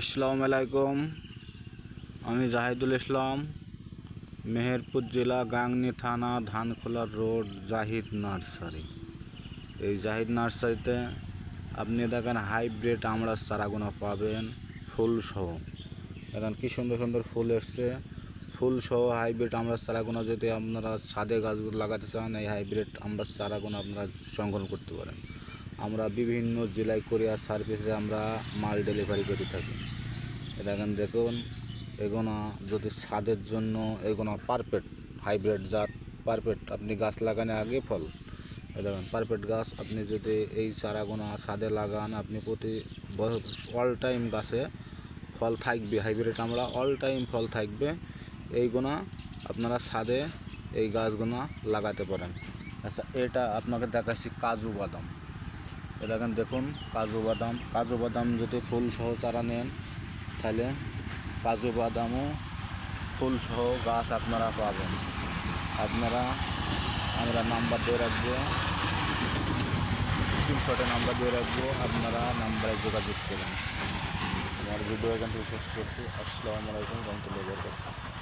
আসসালামু আলাইকুম। আমি জাহিদুল ইসলাম, মেহেরপুর জেলা গাংনি থানা, ধানখোলা রোড, জাহিদ নার্সারি। এই জাহিদ নার্সারিতে আপনি দেখেন হাইব্রিড আমড়ার চারাগুলো পাবেন, ফুল সহ। এখন কি সুন্দর সুন্দর ফুল এসছে। ফুল সহ হাইব্রিড আমড়ার চারাগুলো যদি আপনারা ছাদে গাছগুলো লাগাতে চান, এই হাইব্রিড আমড়ার চারাগুলো আপনারা সংগ্রহ করতে পারেন। আমরা বিভিন্ন জেলায় কোরিয়ার সার্ভিসে আমরা মাল ডেলিভারি করে থাকি। এটা এখন দেখুন, এগোনা যদি ছাদের জন্য এগুলো পারফেক্ট হাইব্রিড জাত পারফেক্ট আপনি গাছ লাগানোর আগে ফল। এই দেখুন পারফেক্ট গাছ, আপনি যদি এই চারাগুলো ছাদে লাগান, আপনি প্রতি অল টাইম গাছে ফল থাকবে হাইব্রিড আমরা অল টাইম ফল থাকবে। এইগুলো আপনারা ছাদে এই গাছগুলো লাগাতে পারেন। আচ্ছা এটা আপনাকে দেখাচ্ছি কাজু বাদাম। এখন দেখুন, কাজু বাদাম। কাজু বাদাম যদি ফুল সহ চারা নেন, তাহলে কাজু বাদামও ফুল সহ গাছ আপনারা পাবেন। আপনারা, আমরা নাম্বার দিয়ে রাখব। স্ক্রিনশটে নাম্বার দিয়ে রাখব। আপনারা নাম্বারে যোগাযোগ করুন। আমার ভিডিও এখান থেকে শেষ করছি। আসসালামু রহমতুল্লাহ।